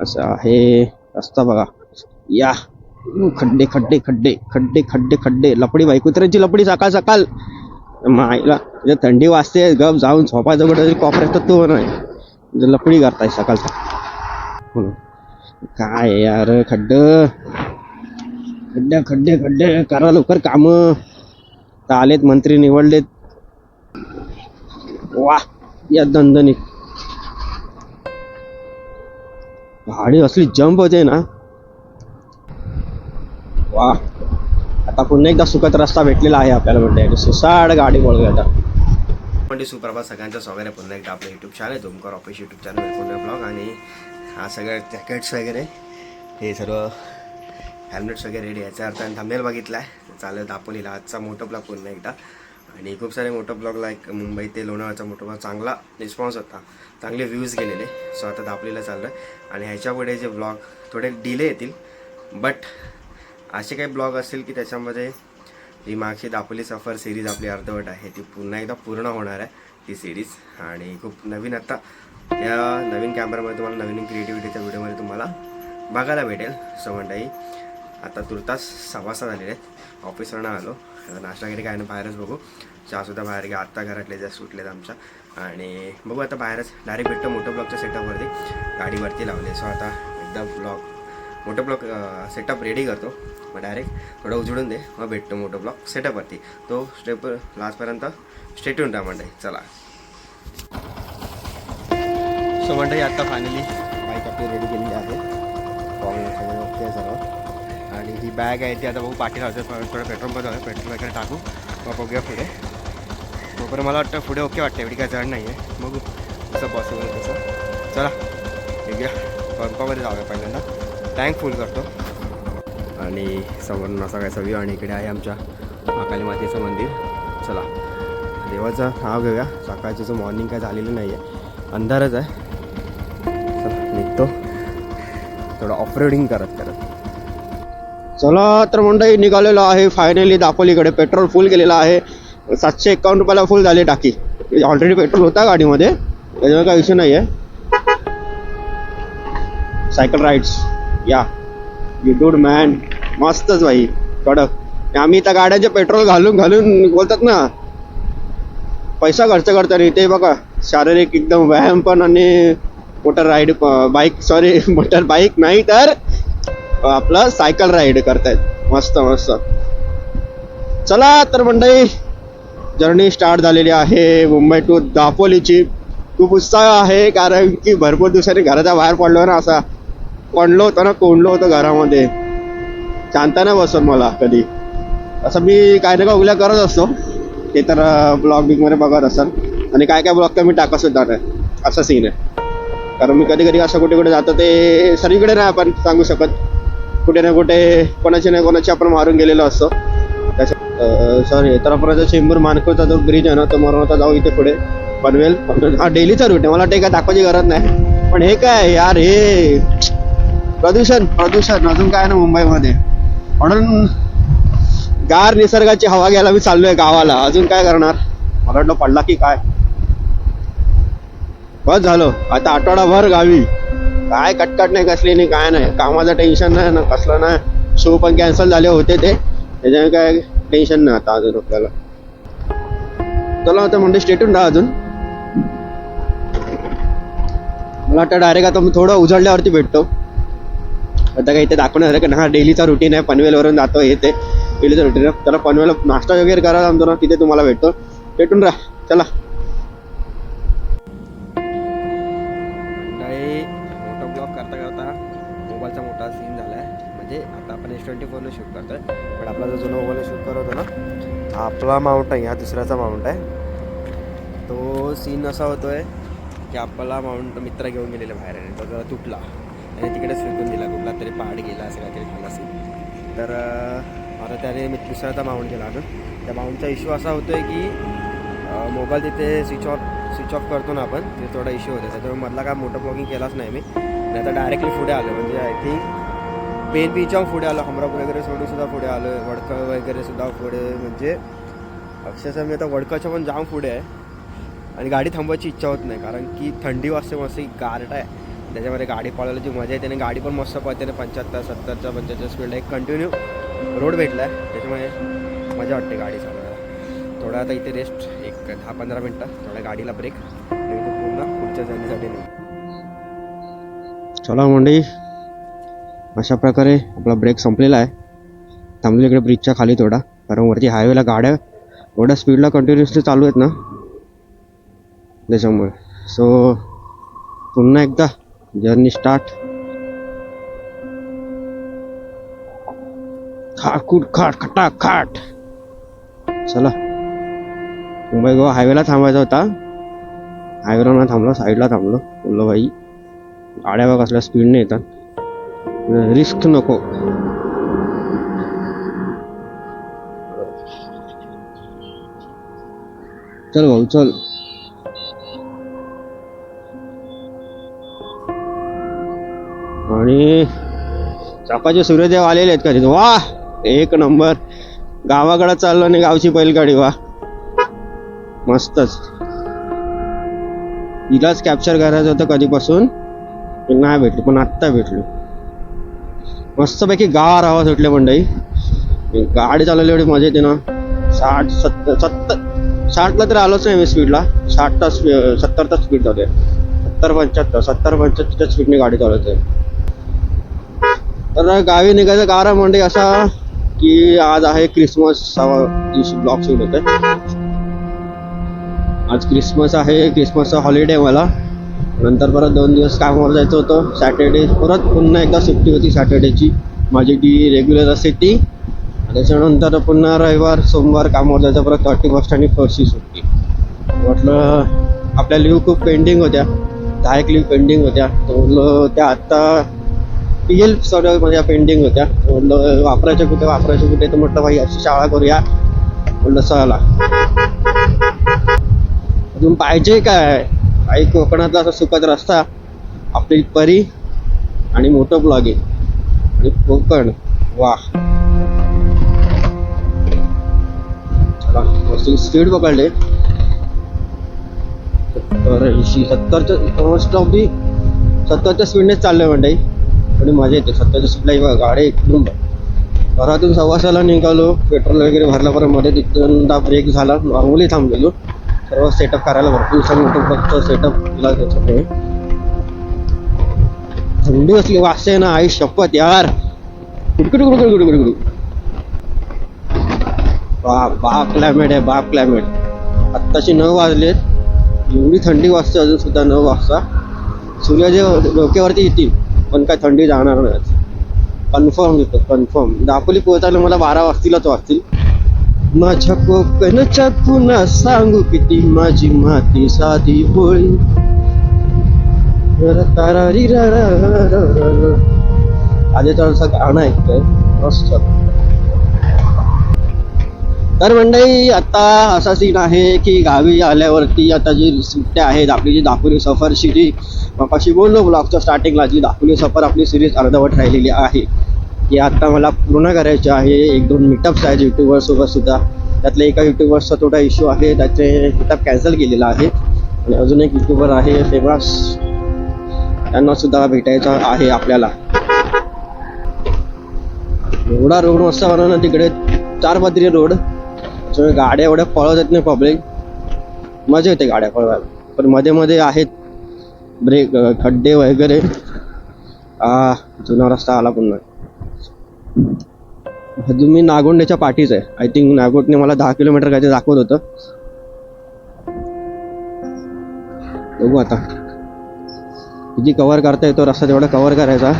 असं आहे. रस्ता बघा. या. खड्डे खड्डे खड्डे खड्डे खड्डे खड्डे. लपडी बाई कुत्र्यांची लपडी सकाळ सकाळ. मायला थंडी वाजते गप जाऊन झोपायचं कुठं तरी कॉपऱ्यात तर तो नाही. लपडी करताय सकाळचा काय यार खड्ड. खड्डे खड्डे खड्डे. करा लवकर काम. आलेत मंत्री निवडलेत. वा या दणदणीत. गाडी असली जंप होते ना. वा. आता पुन्हा एकदा सुखद रस्ता भेटलेला आहे आपल्याला म्हणते सुसाड गाडी बोलू आता. म्हणजे सुप्रभात सगळ्यांचं स्वागत आहे पुन्हा एकदा आपलं युट्यूब चॅनल तुमकर ऑफिस युट्यूब चॅनल पुन्हा ब्लॉग आणि हा सगळं जॅकेट्स वगैरे हे सर्व हेल्मेट्स वगैरे रेडी याचा अर्थ आणि थांबेल बघितला आहे चालेल दापोलीला आजचा मोठा ब्लॉग पुन्हा एकदा. आणि खूप सारे मोठं ब्लॉग लाईक मुंबई ते लोणावळचा मोठा ब्लॉग चांगला रिस्पॉन्स होता. चांगले व्ह्यूज गेलेले. सो आता दापोलीला चाललं आहे आणि ह्याच्यापुढे जे ब्लॉग थोडे डिले येतील. बट असे काही ब्लॉग असतील की त्याच्यामध्ये ही मागची दापोली सफर सिरीज आपली अर्धवट आहे. ती पुन्हा एकदा पूर्ण होणार आहे ती सिरीज आणि खूप नवीन आत्ता या नवीन कॅमेरामध्ये तुम्हाला नवीन क्रिएटिव्हिटीच्या व्हिडिओमध्ये तुम्हाला बघायला भेटेल. सो मंडळी आता तुर्तास सवासा झालेले आहेत. ऑफिसवरनं आलो. नाश्ता वगैरे काय नाही बाहेरच बघू. चहासुद्धा बाहेर घ्या आत्ता घरातले ज्या सुटलेत आमच्या. आणि बघू आता बाहेरच डायरेक्ट भेटतो मोठं ब्लॉकच्या सेटअपवरती गाडीवरती लावले सो आता एकदा ब्लॉक मोठं ब्लॉक सेटअप रेडी करतो. मग डायरेक्ट थोडं उजळून दे मग भेटतो मोठं ब्लॉक सेटअपवरती तो स्टेप लास्टपर्यंत स्टेटून राहा मंडळी चला. सो मंडळी आता फायनली बाईक आपली रेडी केलेली आहे फॉर्म सगळं ओके सर्व. आणि ही बॅग आहे ती आता बघू पाठी लावतो थोडं पेट्रोल पण पेट्रोल वगैरे टाकू. मग बघूया पुढे. तोपर्यंत मला वाटतं पुढे ओके वाटतं एवढी काय जड नाही आहे बघू कसं पॉसिबल तसं. चला एकदा पंपामध्ये जाऊया पहिल्यांदा. टँक फुल करतो. आणि समोरून असा काय व्ह्यू आणि इकडे आहे आमच्या. महाकाली मातेचं मंदिर. चला. देवाचं नाव घेऊया. सकाळचं जो मॉर्निंग काय झालेलं नाही आहे अंधारच आहे. चला निघतो. थोडं ऑफरोडिंग करत. चला तर मंडळी निघालेलो आहे. फायनली दापोलीकडे. पेट्रोल फुल केलेलं आहे. सातशे एकावन्न रुपयाला फुल झाले टाकी. ऑलरेडी पेट्रोल होता गाडीमध्ये. त्याच्यावर काही इश्यू नाही आहे सायकल राईड्स या यू डूड मॅन मस्तच भाई. कडक. आम्ही त्या गाड्याचे पेट्रोल घालून घालून बोलतात ना. पैसा खर्च करतो ते बघा. शारीरिक एकदम व्यायाम पण आणि motor ride bike sorry motor bike नाही तर आपलं सायकल राईड करतायत. मस्त मस्त. चला तर मंडळी जर्नी स्टार्ट झालेली आहे. मुंबई टू दापोलीची खूप उत्साह आहे कारण की भरपूर दिवसांनी घराच्या बाहेर पडलो ना असा. पडलो होतो ना कोंडलो होतो घरामध्ये. शांत नाही बसत मला कधी. असं मी काय ना काय उगल्या करत असतो. ते तर ब्लॉग बिगमध्ये बघत असाल. आणि काय काय ब्लॉग तर मी टाकत सुद्धा नाही. असा सीन आहे. कारण मी कधी कधी असं कुठे कुठे जातो ते सगळीकडे नाही आपण सांगू शकत. कुठे ना कुठे कोणाची ना कोणाची आपण मारून गेलेलो असतो. त्याच्या सॉरी तर आपण चेंबूर मानकोचा जो ब्रिज आहे ना तो मरून जाऊ इथे पुढे. पनवेल. हा डेलीचा रूट आहे. मला ते काय दाखवायची गरज नाही. पण हे काय यार हे प्रदूषण. प्रदूषण. अजून काय ना मुंबईमध्ये? म्हणून गार निसर्गाची हवा घ्यायला मी चाललोय गावाला. अजून काय करणार? मला वाटलं पडला की काय? बस झालं. आता आठवडाभर गावी. काय कटकट नाही कसली नाही काय नाही. कामाचं टेन्शन नाही ना कसलं नाही. शो पण कॅन्सल झाले होते ते. त्याच्यामुळे काय टेन्शन नाही आता अजून आपल्याला. चला आता म्हणजे स्टेटून राहा अजून. मला वाटतं डायरेक्ट आता मी थोडं उजळल्यावरती भेटतो. आता काही इथे दाखवण्यासारखं की हा डेलीचा रुटीन आहे. पनवेलवरून जातो हे ते. डेलीचा रुटीन आहे. त्याला पनवेल नाश्ता वगैरे करायला जमतो ना तिथे तुम्हाला भेटतो. भेटून राहा. चला. ट्वेंटी फोरला शूट करतो आहे पण आपला जो जुना मोबाईल शूट करत होतो ना आपला माउंट आहे हा दुसऱ्याचा माउंट आहे. तो सीन असा होतो आहे की आपला माउंट मित्र घेऊन गेलेला बाहेर आणि तो जरा तुटला. आणि तिकडेच फेकून दिला कुठला तरी पहाड गेला असं काहीतरी झाला असेल तर आता त्याने मी दुसऱ्याचा माउंट केला अजून त्या माउंटचा इश्यू असा होतो आहे की मोबाईल तिथे स्विच ऑफ स्विच ऑफ करतो ना आपण तिथे थोडा इश्यू होतो त्याच्यामुळे मधला काय मोठं ब्लॉगिंग केलाच नाही मी. नाही तर डायरेक्टली पुढे आलो. म्हणजे आय थिंक पेन बीच्या पुढे आलं हमरापूर वगैरे सोडून सुद्धा पुढे आलं वडकं वगैरे सुद्धा पुढे म्हणजे अक्षरशः मी आता वडकाच्या पण जाम पुढे आहे. आणि गाडी थांबवायची इच्छा होत नाही कारण की थंडी वाजते मस्त गारट आहे. त्याच्यामध्ये गाडी पळवल्याची मजा येते आणि गाडी पण मस्त पळते ना पंच्याहत्तर सत्तरच्या पंच्याहत्तर स्पीडला एक कंटिन्यू रोड भेटला आहे. त्याच्यामुळे मजा वाटते गाडी चालवायला. थोडा आता इथे रेस्ट एक दहा पंधरा मिनटं थोड्या गाडीला ब्रेक पुन्हा पुढच्या जर्नीसाठी नाही चला मंडळी अशा प्रकारे आपला ब्रेक संपलेला आहे. थांबलो इकडे ब्रिजच्या खाली थोडा. कारण वरती हायवेला गाड्या एवढ्या स्पीडला कंटिन्युअसली चालू आहेत ना. त्याच्यामुळे. सो पुन्हा एकदा जर्नी स्टार्ट खाकूट खाट खटा खाट चला. मुंबई गोवा हायवेला थांबायचा होता. हायवेला ना थांबलो साईडला थांबलो. बोललो भाई गाड्या बघ असल्या स्पीडने येतात. रिस्क नको. चल भाऊ चल. आणि चाकाचे सूर्यदेव आलेले आहेत का तिथे? वा एक नंबर. गावाकडे चाललो आणि गावची बैलगाडी वा. मस्तच. हिलाच कॅप्चर करायचं होतं कधीपासून? नाही भेटलो पण आत्ता भेटलो. मस्तपैकी गार आवाज सुटले मंडई. गाडी चालवली एवढी मजा येते ना. साठ सत्तर सत्तर साठला तर आलोच नाही मी स्पीडला साठ तास सत्तर तास स्पीड चालू आहे सत्तर पंच्याहत्तर सत्तर पंच्याहत्तरच्या स्पीडने गाडी चालवते तर गावी निघायचं कारण मंडई असा की आज आहे क्रिसमस दिवशी ब्लॉक सुरू होते आज क्रिसमस आहे क्रिसमसचा हॉलिडे मला. नंतर परत दोन दिवस कामावर जायचं होतं. सॅटर्डे परत पुन्हा एकदा सुट्टी होती सॅटर्डेची माझी ती रेग्युलर असते ती. त्याच्यानंतर पुन्हा रविवार सोमवार कामावर जायचं परत थर्टी फर्स्ट आणि फर्स्टची सुट्टी. म्हटलं आपल्या लिव्ह खूप पेंडिंग होत्या. दहा एक लिव्ह पेंडिंग होत्या. तर म्हटलं त्या आत्ता पी एल सर्व माझ्या पेंडिंग होत्या. म्हटलं वापरायच्या कुठे वापरायच्या कुठे? तर म्हटलं भाई अशी शाळा करूया. म्हटलं चला. अजून पाहिजे काय? काही कोकणातला असा सुखद रस्ता आपली परी आणि मोठं ब्लॉगिंग आणि कोकण. वा चला स्पीड पकडले. सत्तर ऐंशी सत्तरच्या स्टॉप ऑफ सत्तरच्या स्पीडनेच चाललंय म्हणजे पण मजा येते. सत्तरच्या स्पीडला गाडी एकदम घरातून सव्वासाला निघालो पेट्रोल वगैरे भरल्यापर्यंत मध्ये तिथून ब्रेक झाला. नॉर्मली थांबलेलो. सर्व सेटअप करायला भरपूर दिवसांनी मोठं फक्त सेटअप केला त्याच्यामुळे थंडी असली वाजते ना आई शपथ यार. कुडकुड कुडकुड कुडकुड कुडकुड बाप बाप क्लायमेट आहे बाप क्लायमेट आत्ताशी नऊ वाजलेत. एवढी थंडी वाजते अजून सुद्धा नऊ वाजता. सूर्याचे डोक्यावरती येतील पण काय थंडी जाणार नाही. कन्फर्म येतो कन्फर्म दापोली पोहोचायला मला बारा वाजतीलच वाजतील माझ्या कोकणच्या पुन्हा सांगू किती माझी माती साधी बोळी तारारी आधी तर असं गाणं ऐकतोय. मस्त. तर मंडळी आता असा सीन आहे की गावी आल्यावरती आता जी सुट्ट्या आहेत आपली जी दापोली सफरची जी मगाशी बोललो ब्लॉगच्या स्टार्टिंगला जी दापोली सफर आपली सिरीज अर्धवट राहिलेली आहे. की आता मला पूर्ण करायची आहे. एक दोन मीटअप्स आहेत युट्यूबरसोबत सुद्धा. त्यातल्या एका युट्यूबरचा थोडा इश्यू आहे. त्याचे मीटअप कॅन्सल केलेला आहे. आणि अजून एक युट्यूबर आहे फेमस त्यांना सुद्धा भेटायचं आहे आपल्याला. एवढा रोड मस्त बनवला तिकडे. चार पदरी रोड गाड्या एवढ्या पळत येत नाही पब्लिक मजा येते गाड्या पळवायला. पण मध्ये मध्ये आहेत. ब्रेक खड्डे वगैरे. हा जुना रस्ता आला पुन्हा. अजून मी नागोंड्याच्या पाठीच आहे. आय थिंक नागोटने मला दहा किलोमीटर काहीतरी दाखवत होतं. बघू आता. किती कव्हर करता येतो रस्ता तेवढा कव्हर करायचा.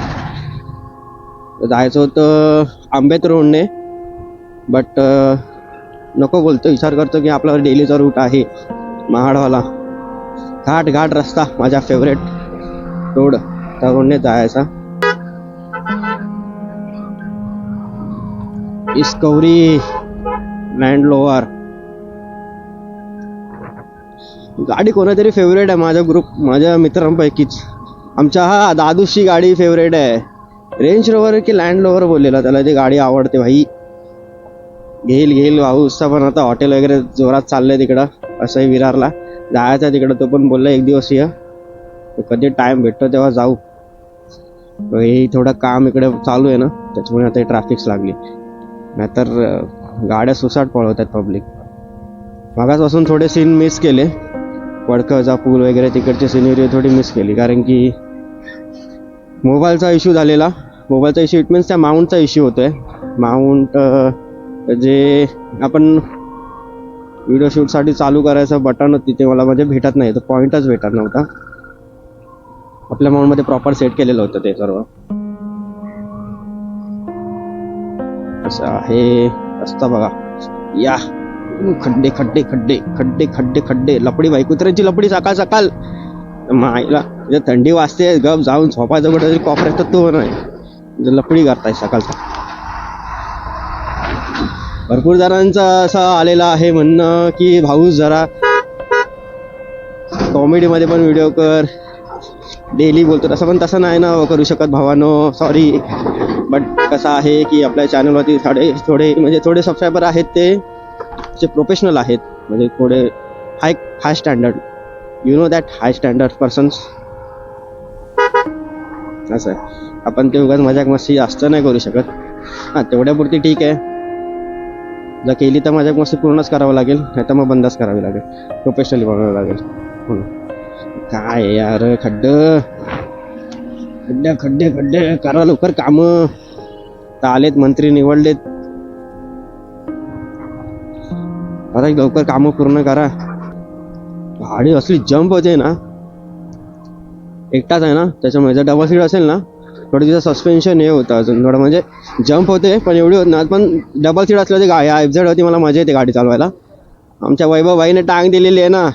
जायचं होतं आंबेत रोडने बट नको बोलतो विचार करतो की आपला डेलीचा रूट आहे महाडवाला. घाट घाट रस्ता माझा फेवरेट रोड त्या रोडने जायचा. डिस्कवरी लँड लोअर गाडी कोणातरी फेवरेट आहे माझा ग्रुप माझ्या मित्रांपैकीच. आमच्या हा दादूशी गाडी फेवरेट आहे. रेंज रोवर की लँड लोवर बोललेला त्याला ती गाडी आवडते भाई. घेईल घेईल भाऊचा पण आता हॉटेल वगैरे जोरात चाललंय तिकडं असंही विरारला. जायचं तिकडं तो पण बोलला एक दिवस ये. कधी टाइम भेटतो तेव्हा जाऊ. हे थोडं काम इकडे चालू आहे ना त्याच्यामुळे आता ट्रॅफिक्स लागली. नाहीतर गाड्या सुसाट पळवतात पब्लिक मागासपासून थोडे सीन मिस केले. वडकचा पूल वगैरे तिकडची सिनेरी थोडी मिस केली. कारण की मोबाईलचा इश्यू झालेला. मोबाईलचा इश्यू इट मीन्स त्या माउंटचा इश्यू होतोय. माउंट जे आपण व्हिडिओ शूटसाठी चालू करायचं बटन तिथे मला म्हणजे भेटत नाही. तर पॉईंटच भेटत नव्हता. आपल्या माउंटमध्ये प्रॉपर सेट केलेलं होतं ते सर्व. कसं आहे. रस्ता बघा. या. खड्डे खड्डे खड्डे खड्डे खड्डे खड्डे. लपडी बाई कुत्र्यांची लपडी सकाळ सकाळ माईला थंडी वाजते गप जाऊन झोपायचं कुठं तरी कॉपऱ्यात तर तो नाही. म्हणजे लपडी करताय सकाळचा. भरपूर जणांचं असं आलेलं आहे म्हणणं की भाऊ जरा कॉमेडीमध्ये पण व्हिडिओ कर. डेली बोलतो. तसं पण तसं नाही ना करू शकत भावानो. सॉरी कसं आहे की आपल्या चॅनलवरती थोडे थोडे म्हणजे थोडे सबस्क्रायबर आहेत ते जे प्रोफेशनल आहेत म्हणजे थोडे high high standard you know that high standard persons असं आहे. आपण ते उगाच मजाक मस्ती जास्त नाही करू शकत. हां तेवढ्यापुरती ठीक आहे. जर केली तर मजाक मस्ती पूर्णच करावं लागेल नाही तर मग बंदच करावी लागेल. प्रोफेशनली बनवावं लागेल. म्हणून काय यार खड्ड. खड्डे खड्डे खड्डे. करा लवकर काम. तर आलेत मंत्री निवडलेत. आता लवकर काम पूर्ण करा. गाडी असली जंप होते ना. एकटाच आहे ना त्याच्यामुळे जर डबल सीट असेल ना थोडं तिचं सस्पेन्शन हे होतं अजून. थोडं म्हणजे जंप होते पण एवढी होत नाही पण डबल सीट असलं गा गाडी एफझेड होती मला मजा येते गाडी चालवायला. आमच्या वैभवबाईने टांग दिलेली आहे ना.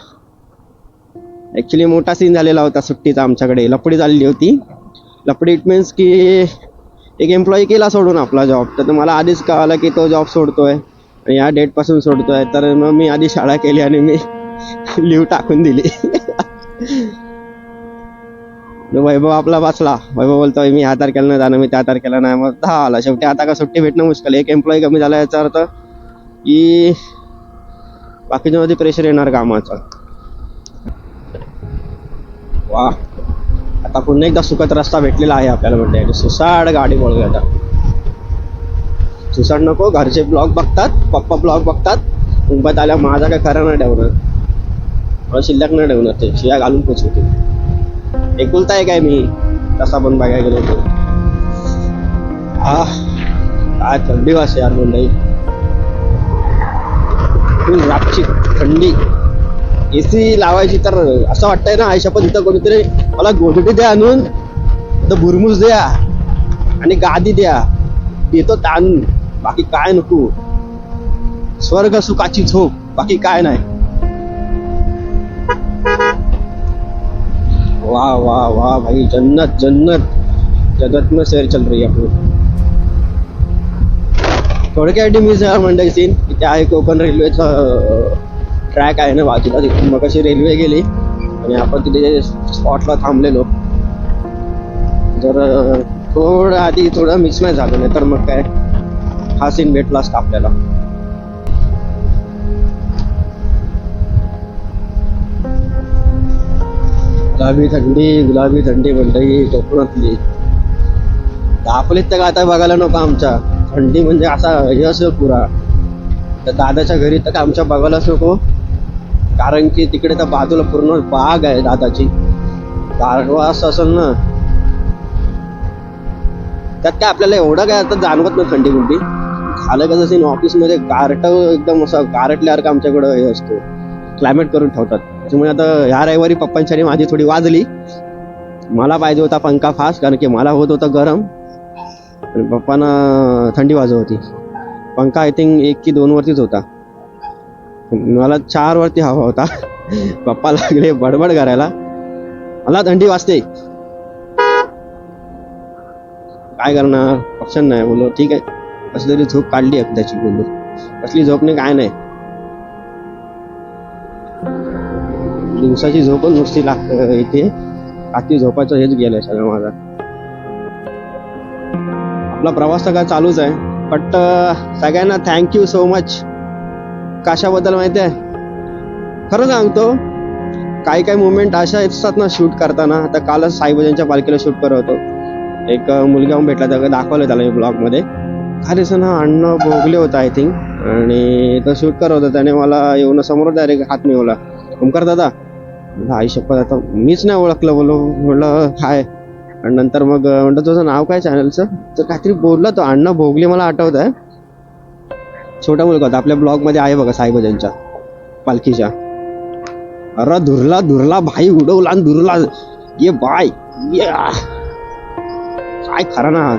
ॲक्च्युली मोठा सीन झालेला होता सुट्टीचा आमच्याकडे. लपडी चालली होती. लपडी इट मीन्स की एक एम्प्लॉई केला सोडून आपला जॉब तर मला आधीच कळालं की तो जॉब सोडतोय आणि या डेटपासून सोडतोय. तर मग मी आधी शाळा केली आणि मी लिव्ह टाकून दिली. वैभव आपला बसला. वैभव बोलतोय मी ह्या तारखेला नाही जाणं मी त्या तारखेला नाही. मग दहा आला शेवटी आता का सुट्टी भेटणं मुश्किल एक एम्प्लॉई कमी झाला याचा अर्थ की बाकीच्यामध्ये प्रेशर येणार कामाचं. वा आता पुन्हा एकदा सुखद रस्ता भेटलेला आहे आपल्याला म्हणते सुसाड गाडी बोलू आता. सुसाड नको घरचे ब्लॉग बघतात पप्पा ब्लॉग बघतात. मुंबईत आल्या माझा काय खरं नाही ठेवणार. मला शिल्लक नाही ठेवणार ते. शिया घालून पोचवते एकुलता आहे काय मी? तसा पण बघायला गेलो होतो आह काय थंडी वास यार मुंबई. रातची थंडी. एसी लावायची तर असं वाटतंय ना आयुष्या पण इथं कोणीतरी मला गोधडी द्या आणून तर भुरमुस द्या आणि गादी द्या. येतो ताण बाकी काय नको. स्वर्ग सुखाची झोप बाकी काय नाही. वा वा वा भाई जन्नत जन्नत. जगत में सैर चल रही है अपनी. थोडक्यासाठी मी जर म्हणलं सीन की त्या कोकण रेल्वेचा ट्रॅक आहे ना बाजूला तिथून मग अशी रेल्वे गेली आणि आपण तिथे स्पॉटला थांबलेलो. जर थोडं आधी थोडं मिक्स नाही झालं नाही तर मग काय? हा सीन भेटला असता आपल्याला. गुलाबी थंडी गुलाबी थंडी मंडई कोकणातली. आपलेच तर आता बघायला नको आमच्या. थंडी म्हणजे असा हे असेल पुरा. तर दादाच्या घरी तर आमच्या बघायलाच नको. कारण की तिकडे तर बाजूला पूर्ण बाग आहे दादाची. गारवा असं असेल ना. त्यात काय आपल्याला एवढं काय आता जाणवत नाही थंडी बिंडी झालं कसं सीन ऑफिसमध्ये गारट एकदम असं गारटल्यासारखं आमच्याकडं हे असतो. क्लायमेट करून ठेवतात. त्याच्यामुळे आता ह्या रविवारी पप्पांच्याने माझी थोडी वाजली. मला पाहिजे होता पंखा फास्ट कारण की मला होत होता गरम. आणि पप्पांना थंडी वाजत होती. पंखा आय थिंक एक की दोन वरतीच होता. मला चार वरती हवा होता. पप्पा लागले बडबड करायला. मला थंडी वाजते. काय करणार? ऑप्शन नाही बोललो ठीक आहे. कसली तरी झोप काढली त्याची बोललो. कसली झोप नाही काय नाही. दिवसाची झोप नुसती लाग इथे. रात्री झोपाचं हेच गेलंय सगळं माझा. आपला प्रवास सगळा चालूच आहे. बट सगळ्यांना थँक्यू सो मच कशाबद्दल माहिती आहे? खरं सांगतो काही काही मुवमेंट अशा असतात ना शूट करताना. आता कालच साईभजनच्या पालखीला शूट करत होतो. एक मुलगा भेटला त्या दाखवलं त्याला मी ब्लॉगमध्ये खाली सण हा अण्णा भोगले होता आय थिंक आणि तो शूट करत होता. त्याने मला येऊन समोर डायरेक्ट हात मिळवला. ओमकार दादा आई शपथ आता मीच नाही ओळखलं बोलो म्हटलं काय आणि नंतर मग म्हणतो तुझं नाव काय चॅनलचं तर काहीतरी बोलला तो. अण्णा भोगले मला आठवत आहे छोटा मुलगा होता. आपल्या ब्लॉगमध्ये आहे बघा साईबाजांच्या पालखीच्या अरे धुरला धुरला भाई उडवला आणि धुरला. ये बाय. ये. काय खरा ना.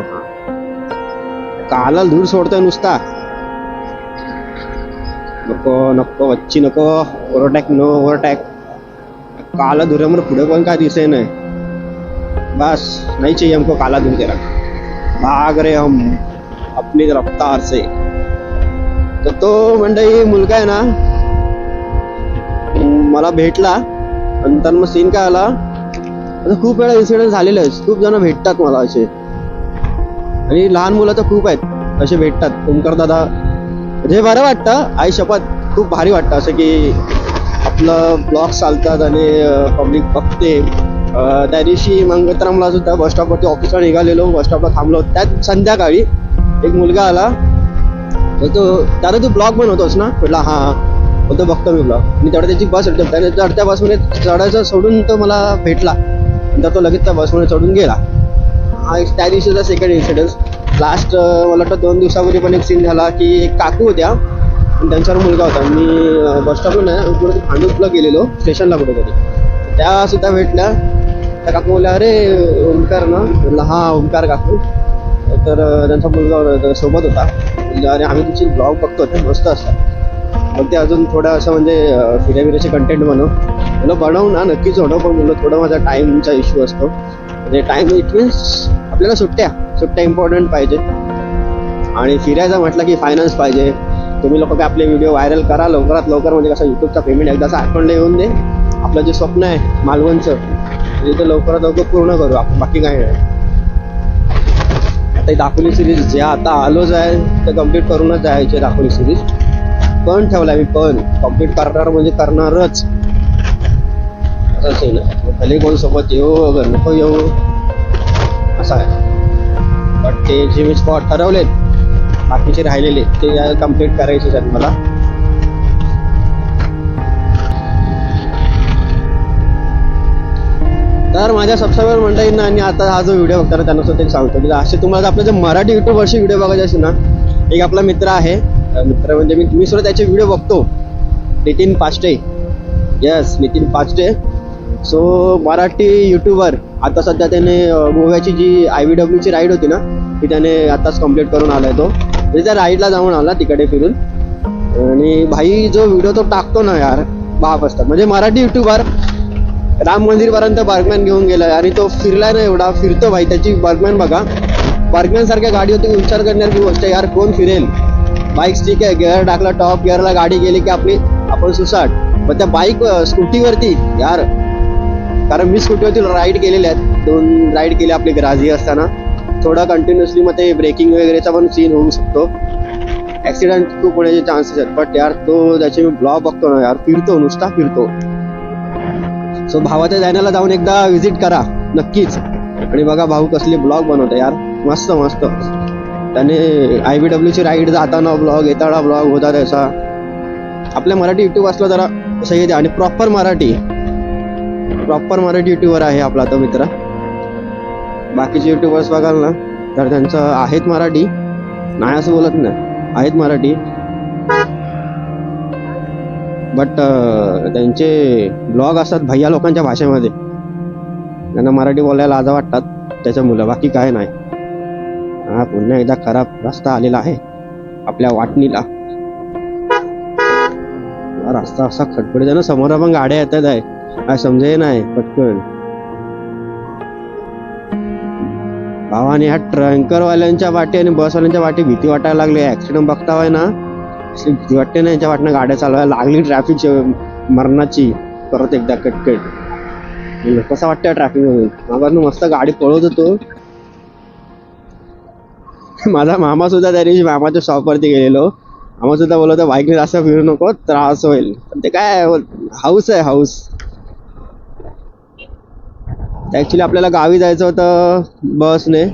काला धूर सोडतोय नुसता. नको नको वच्ची नको. ओव्हरटॅक नो ओव्हरटॅक काला धुऱ्यामुळे पुढे पण काय दिसे नाही. बस नाही चाहिए हमको काला धूल तेरा. भाग रहे हम. अपनी रफ्तार से. तर तो मंडळी मुलगा आहे ना मला भेटला नंतर मग सीन काय आला? आता खूप वेळा इन्सिडेंट झालेले आहेत खूप जण भेटतात मला असे. आणि लहान मुलं तर खूप आहेत असे भेटतात. ओमकार दादा. म्हणजे बरं वाटतं. आई शपथ खूप भारी वाटतं. असं की आपलं ब्लॉग चालतात आणि पब्लिक बघते. त्या दिवशी मंगतरामला सुद्धा बस स्टॉपवरती ऑफिसला निघालेलो. बस स्टॉपला थांबलो. त्यात संध्याकाळी एक मुलगा आला. बोलतो तो तू ब्लॉग बनवतोस ना? म्हटलं हा बोलतो बघतो मी ब्लॉग. मी तेवढ्या त्याची बस त्याने चढत्या बसमध्ये चढायचं सोडून तो मला भेटला. नंतर तो लगेच त्या बसमध्ये चढून गेला. हा त्या दिवशीचा सेकंड इन्सिडन्स लास्ट मला वाटतं दोन दिवसापूर्वी पण एक सीन झाला की एक काकू होत्या. आणि त्यांच्यावर मुलगा होता. मी बसस्टॉपला नाही कुठे भांडूपला गेलेलो स्टेशनला कुठेतरी. त्या सुद्धा भेटल्या. त्या काकू बोलल्या अरे ओंकार ना. म्हटलं हा ओंकार काकू. तर त्यांचा मुलगा सोबत होता. म्हणजे आम्ही तुमची ब्लॉग बघतो ते मस्त असतात. मग ते अजून थोडं असं म्हणजे अं, फिऱ्याबिऱ्याचे कंटेंट बनव म्हणलं बनवू ना नक्कीच बनव. पण म्हणलं थोडं माझा टाईमचा इश्यू असतो. म्हणजे टाईम इट मीन्स आपल्याला सुट्ट्या सुट्ट्या इम्पॉर्टंट पाहिजे. आणि फिरायचं म्हटलं की फायनान्स पाहिजे. तुम्ही लोक काय आपले व्हिडिओ व्हायरल करा लवकरात लवकर म्हणजे कसं यूट्यूबचा पेमेंट एकदाचा अकाउंटला येऊन दे. आपलं जे स्वप्न आहे मालवणचं म्हणजे ते लवकरात लवकर पूर्ण करू आपण बाकी काही नाही. आता दाखवली सिरीज जे आता आलोच आहे ते कंप्लीट करूनच जायचे दाखवली सिरीज पण ठेवला मी पण. कंप्लीट करणार म्हणजे करणारच. असं आहे. ना भले कोण सोबत येऊ अगर नको येऊ असं आहे. बट ते जे मी स्पॉट ठरवलेत बाकीचे राहिलेले ते कंप्लीट करायचे आहेत मला. तर माझ्या सबस्क्रायबर मंडळींना आणि आता हा जो व्हिडिओ बघताना त्यांना सुद्धा एक सांगतो. की असे तुम्हाला आपले जे मराठी युट्यूबवरचे व्हिडिओ बघायचे असेल ना एक आपला मित्र आहे. मित्र म्हणजे मी मी सुद्धा त्याचे व्हिडिओ बघतो. Nitin Pachte. Yes Nitin Pachte. So Marathi YouTuber आता सध्या त्याने गोव्याची जी आय व्ही डब्ल्यूची राईड होती ना ती त्याने आताच कंप्लीट करून आला आहे तो. म्हणजे त्या राईडला जाऊन आला तिकडे फिरून. आणि भाई जो व्हिडिओ तो टाकतो ना यार बाप असतात म्हणजे मराठी युट्यूबर राम मंदिरपर्यंत बर्गमॅन घेऊन गेलाय. आणि तो फिरलाय ना एवढा फिरतो भाई त्याची बर्गमॅन बघा. बर्गमॅन सारख्या गाडी होती विचार करण्याची गोष्ट यार कोण फिरेल? बाईक ठीक आहे गिअर टाकला टॉप गिअरला गाडी गेली की आपली आपण सुसाट. पण त्या बाईक स्कूटीवरती यार कारण मी स्कूटीवरती राईड केलेल्या आहेत. दोन राईड केले आपले ग्राझी असताना. थोडा कंटिन्युअसली मग ते ब्रेकिंग वगैरेचा पण सीन होऊ शकतो. ऍक्सिडेंट खूप होण्याचे चान्सेस आहेत? बट यार तो त्याचे मी ब्लॉग बघतो ना यार. फिरतो नुसता फिरतो. सो भावाच्या चॅनलला जाऊन एकदा व्हिजिट करा नक्कीच. आणि बघा भाऊ कसले ब्लॉग बनवतो यार. मस्त मस्त. त्याने आय बी डब्ल्यूची राईड जाताना ब्लॉग येताना ब्लॉग होता त्याचा. आपल्या मराठी युट्यूब असलं जरा असं येते आणि proper Marathi. Proper Marathi YouTuber आहे आपला तो मित्र. बाकीचे युट्यूबर्स बघाल ना तर त्यांचं आहेत मराठी. नाही असं बोलत नाही. आहेत मराठी. बट uh, त्यांचे ब्लॉग असतात भैया लोकांच्या भाषेमध्ये. त्यांना मराठी बोलायला आजा वाटतात. त्याच्या मुलं बाकी काय नाही. हा पुन्हा एकदा खराब रस्ता आलेला आहे. आपल्या वाटणीला. रस्ता असा खटपटीत आहे ना समोर पण गाड्या येतात आहे. काय समजे नाही पटकन. भावाने ह्या ट्रँकरवाल्यांच्या वाटे आणि बसवाल्यांच्या वाटे भीती वाटायला लागली. ऍक्सिडेंट बघताय ना. वाटते ना याच्या वाटणं गाड्या चालवायला लागली ट्रॅफिक मरणाची परत एकदा कटकट. कसं वाटतंय ट्रॅफिक मधून? मागातून मस्त गाडी पळवत होतो. माझा मामा सुद्धा त्या दिवशी मामाच्या शॉपवरती गेलेलो. मामा सुद्धा बोलत बाईकने जास्त फिरू नको त्रास होईल. पण ते काय हाऊस आहे हाऊस ॲक्च्युली आपल्याला गावी जायचं होतं बसने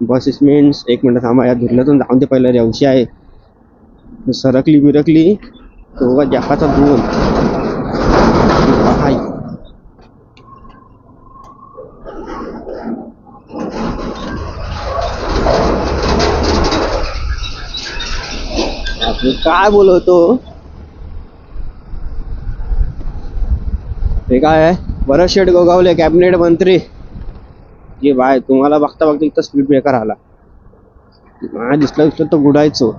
बसेस मीन्स एक मिनटं थांबा या धुरल्यातून जाऊन ते पहिलं रेवशी आहे. सरकली बिरकली तो उगा जॅकाचा दोन. हाय. काय बोलवतो? हे काय आहे? बरं शेट गोगावले कॅबिनेट मंत्री. जे बाय तुम्हाला बघता बघता इथं स्पीड ब्रेकर आला. दिसला दिसलं तर बुडायचो.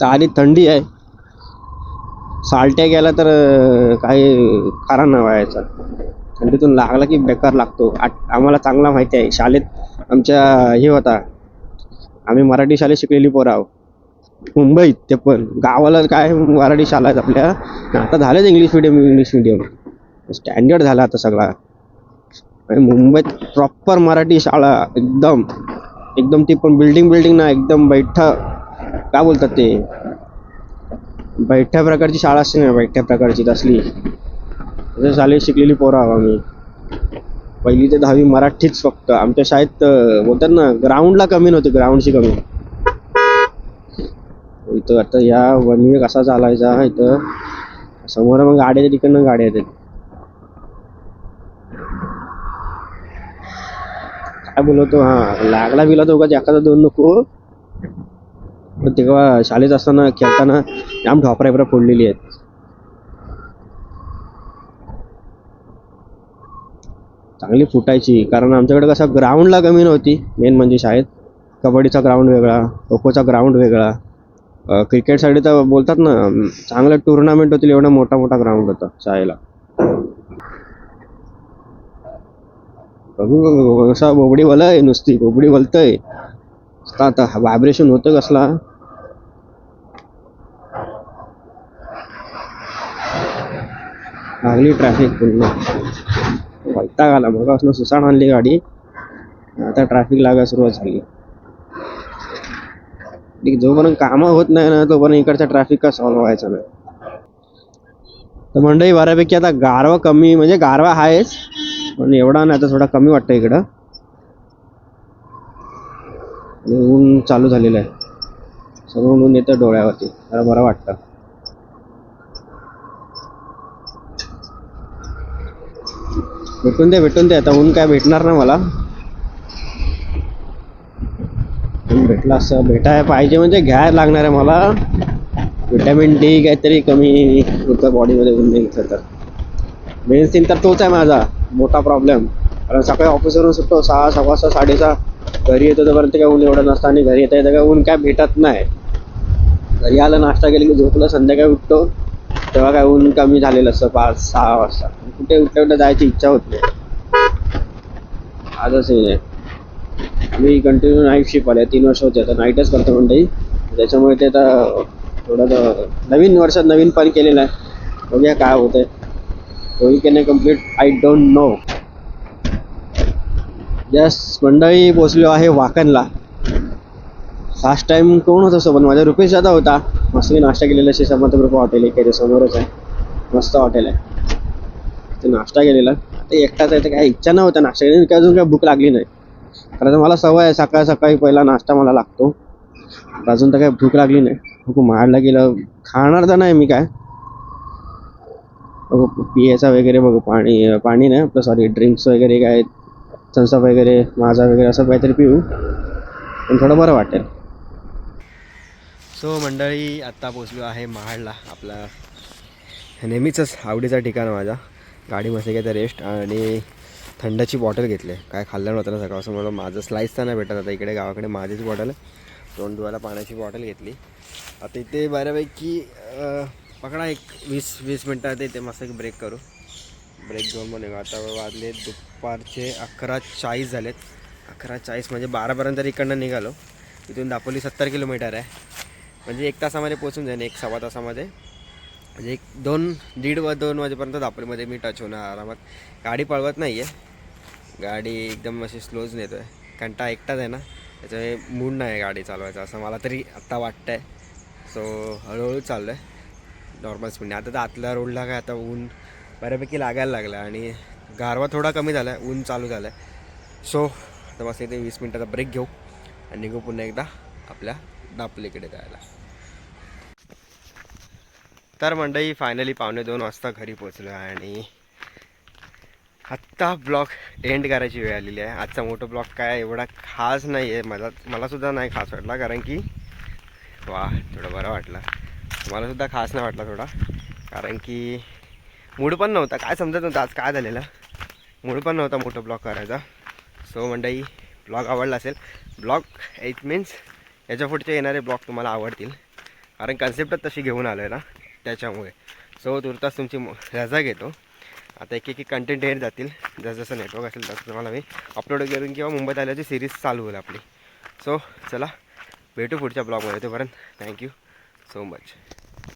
तर आली थंडी आहे. सालट्या गेला तर काही कारण नाही व्हायचं. थंडीतून लागला की बेकार लागतो. आट- आम्हाला चांगला माहिती आहे. शाळेत आमच्या हे होता. आम्ही मराठी शाळेत शिकलेली पोरं आहो. मुंबईत ते पण. गावाला काय मराठी शाळा आहेत आपल्या? आता झालेच English medium English medium standard झाला आता सगळा. मुंबईत प्रॉपर मराठी शाळा एकदम. एकदम ती पण बिल्डिंग बिल्डिंग ना एकदम बैठा काय बोलतात ते? बैठ्या प्रकारची शाळा असते ना बैठ्या प्रकारची तसली. तसं शाळेत शिकलेली पोरं आहो आम्ही. पहिली ते दहावी मराठीच फक्त. आमच्या शाळेत बोलतात ना ग्राउंडला कमी नव्हती ग्राउंडची कमी. इथं आता या वन वे कसा चालायचा इथं. समोर मग गाड्या तिकडनं गाड्या येतात. काय बोलवतो हा लागला बिला तो का एखादा दोन नको. पण तेव्हा शाळेत असताना खेळताना जाम ढोपरा फोडलेली आहेत. चांगली फुटायची कारण आमच्याकडे कसं ग्राउंडला कमी नव्हती मेन म्हणजे शाळेत. कबड्डीचा ग्राउंड वेगळा खो खोचा ग्राउंड वेगळा क्रिकेटसाठी तर बोलतात ना चांगलं टुर्नामेंट होतील एवढा मोठा मोठा ग्राउंड होता शाळेला. बघू कसा बोबडी वलय नुसती बोबडी वलतय. आता आता व्हायब्रेशन होतं कसला लागली ट्रॅफिक पुन्हा वैताग आला मग असं सुसाण आणली गाडी. आता ट्रॅफिक लागायला सुरुवात झाली. ठीक, जोपर्यंत कामं होत नाही ना तोपर्यंत इकडचा ट्रॅफिक का सॉल्व्ह व्हायचा नाही. तर मंडळी बऱ्यापैकी आता गारवा कमी म्हणजे गारवा आहेच पण एवढा नाही आता थोडा कमी वाटतं इकडं. ऊन चालू झालेलं आहे. सर्व ऊन येतं डोळ्यावरती. जरा बरं वाटतं. भेटून दे भेटून दे. आता ऊन काय भेटणार ना मला. ऊन भेटला असं भेटाय पाहिजे म्हणजे घ्यायला लागणार आहे मला. विटॅमिन डी काहीतरी कमी होतं बॉडीमध्ये ऊन नाही घेतलं तर. मेन सीन तर तोच आहे माझा. मोठा प्रॉब्लेम कारण सकाळी ऑफिसवरून सुटतो सहा सव्वा सहा साडेसहा. घरी येतो तोपर्यंत काय ऊन एवढं नसतं आणि घरी येता येतं काय ऊन काय भेटत नाही. घरी आलं नाश्ता केलं की झोपलं संध्याकाळी उठतो. तेव्हा काय ऊन कमी झालेलं असतं पाच सहा वाजता. कुठे उठल्या उठल्या जायची इच्छा होत नाही. आजच हे. नाही मी कंटिन्यू नाईट शिफ्ट आले तीन वर्ष होते. आता नाईटच करतो मंडळी त्याच्यामुळे ते आता थोडं तर नवीन वर्षात नवीन पण केलेलं आहे. बघूया काय होतंय. होईल की नाही complete I don't know yes मंडळी पोचलो आहे वाकणला. लास्ट टाइम कोण होतं सोबत? माझ्या रुपेश दादा होता. मस्त मी नाश्ता केलेला शे समर्थ हॉटेल आहे. त्याच्यासमोरच आहे. मस्त हॉटेल आहे. ते नाश्ता केलेला. ते एकटाच आहे तर काय इच्छा नव्हता नाश्ता केली काय अजून काय भूक लागली नाही. कारण मला सवय आहे सकाळ सकाळी पहिला नाश्ता मला लागतो. अजून तर काय भूक लागली नाही. भूक मारला गेलं. खाणार तर नाही मी काय. बघू पियाचा वगैरे बघू. पाणी पाणी नाही आपलं. सॉरी ड्रिंक्स वगैरे काय. थम्सअप वगैरे माझा वगैरे असं काहीतरी पिऊ. पण थोडं बरं वाटेल. सो मंडळी आत्ता पोचलो आहे महाडला. आपला नेहमीचंच आवडीचा ठिकाण माझा. गाडी मस्त घेता रेस्ट आणि थंडाची बॉटल घेतली. काय खाल्लं नव्हतं ना सकाळपासून. मला माझं स्लाईस तर नाही भेटत. आता इकडे गावाकडे माझीच बॉटल तोंड धुवायला पाण्याची बॉटल घेतली. आता इथे बऱ्यापैकी पकडा एक वीस वीस मिनटात इथे मस्त एक ब्रेक करू. ब्रेक घेऊन मग निघू आता वाजले दुपारचे अकरा चाळीस झालेत. अकरा चाळीस म्हणजे बारापर्यंत इकडनं निघालो. इथून दापोली सत्तर किलोमीटर आहे. म्हणजे एक तासामध्ये पोचून जाईन एक सव्वा तासामध्ये. म्हणजे एक दोन दीड व दोन वाजेपर्यंत दापोलीमध्ये मी टच होणार आरामात. गाडी पळवत नाही आहे गाडी एकदम अशी स्लोच नेतो आहे कारण ता एकटाच आहे ना. त्याच्यामुळे मूड नाही आहे गाडी चालवायचा. असं मला तरी आत्ता वाटतं आहे सो हळूहळू चाललं आहे नॉर्मल स्पीडने आता तर आतल्या रोडला काय आता ऊन बऱ्यापैकी लागायला लागला आणि गारवा थोडा कमी झाला आहे ऊन चालू झालं आहे सो आता मस्त इथे वीस मिनटाचा ब्रेक घेऊ आणि निघू पुन्हा एकदा आपल्या दापलीकडे जायला. तर मंडळी फायनली पावणे दोन वाजता घरी पोचलो आहे आणि आत्ता ब्लॉग एंड करायची वेळ आलेली आहे. आजचा मोठा ब्लॉग काय एवढा खास नाही आहे मला मलासुद्धा नाही खास वाटला कारण की वा थोडं बरं वाटलं. मलासुद्धा खास नाही वाटला थोडा कारण की मूड पण नव्हता. काय समजत नव्हतं आज काय झालेलं. मूड पण नव्हता मोठं ब्लॉग करायचा. सो मंडई ब्लॉग आवडला असेल. ब्लॉग इट मीन्स याच्या पुढचे येणारे ब्लॉग तुम्हाला आवडतील. कारण कन्सेप्टच तशी घेऊन आलो आहे ना त्याच्यामुळे. सो तुर्तास तुमची म- रजा घेतो. आता एक एक कंटेंट येत जातील. जसं जसं नेटवर्क असेल तसं तुम्हाला मी अपलोड करून किंवा मुंबईत आल्याची सिरीज चालू होईल आपली. सो चला भेटू पुढच्या ब्लॉगमध्ये तोपर्यंत. Thank you so much